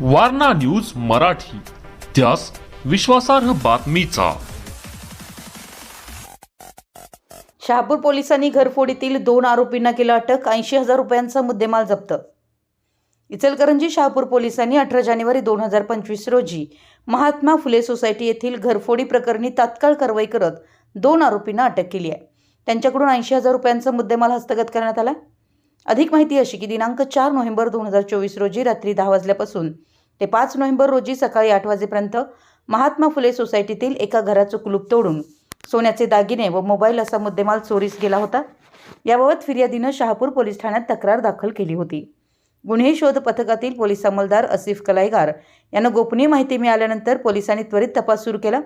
Warna news Marathi. त्यास विश्वासार्ह बातमीचा. शहापूर पोलिसांनी घरफोडीतील दोन आरोपींना केलं अटक ऐंशी हजार रुपयांचा मुद्देमाल जप्त. इचलकरंजी शहापूर पोलिसांनी अठरा जानेवारी दोन हजार पंचवीस रोजी महात्मा फुले सोसायटी येथील घरफोडी प्रकरणी तात्काळ कारवाई करत दोन आरोपींना अटक केली आहे. त्यांच्याकडून ऐंशी हजार रुपयांचा मुद्देमाल हस्तगत करण्यात आला अधिक माहिती अशी की दिनांक चार नोव्हेंबर दोन हजार चोवीस रोजी रात्री दहा वाजल्यापासून ते पाच नोव्हेंबर रोजी सकाळी आठ वाजेपर्यंत महात्मा फुले सोसायटीतील एका घराचं कुलूप तोडून सोन्याचे दागिने व मोबाईल असा मुद्देमाल चोरीस गेला होता. याबाबत फिर्यादीनं शहापूर पोलीस ठाण्यात तक्रार दाखल केली होती. गुन्हे शोध पथकातील पोलीस अंमलदार असिफ कलाईगार यांना गोपनीय माहिती मिळाल्यानंतर पोलिसांनी त्वरित तपास सुरू केला.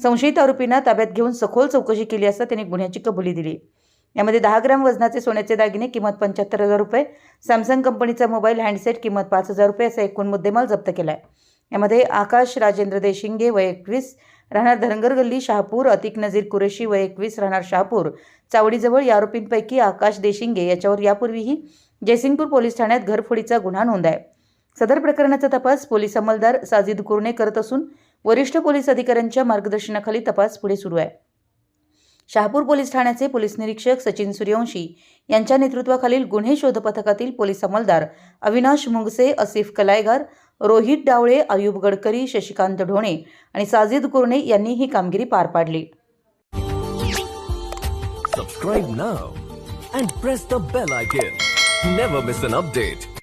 संशयित आरोपींना ताब्यात घेऊन सखोल चौकशी केली असता त्यांनी गुन्ह्याची कबुली दिली. यामध्ये दहा ग्राम वजनाचे सोन्याचे दागिने किंमत पंच्याहत्तर हजार रुपये. सॅमसंग कंपनीचा मोबाईल हँडसेट किंमत पाच हजार रुपये असा एकूण मुद्देमाल जप्त केला आहे यामध्ये आकाश राजेंद्र देशिंगे वय एकवीस राहणार धनगर गल्ली शहापूर अतिक नजीर कुरेशी वय एकवीस राहणार शहापूर. चावडीजवळ या आरोपींपैकी आकाश देशिंगे याच्यावर यापूर्वीही जयसिंगपूर पोलीस ठाण्यात घरफोडीचा गुन्हा नोंद आहे सदर प्रकरणाचा तपास पोलीस अंमलदार साजिद कुरणे करत असून वरिष्ठ पोलीस अधिकाऱ्यांच्या मार्गदर्शनाखाली तपास पुढे सुरू आहे. शहापूर पोलीस ठाण्याचे पोलीस निरीक्षक सचिन सूर्यवंशी यांच्या नेतृत्वाखालील गुन्हे शोध पथकातील पोलीस अंमलदार अविनाश मुंगसे असिफ कलायगार रोहित डावळे अयुब गडकरी शशिकांत ढोणे आणि साजिद कुरणे यांनी ही कामगिरी पार पाडली. Subscribe now and press the bell icon never miss an update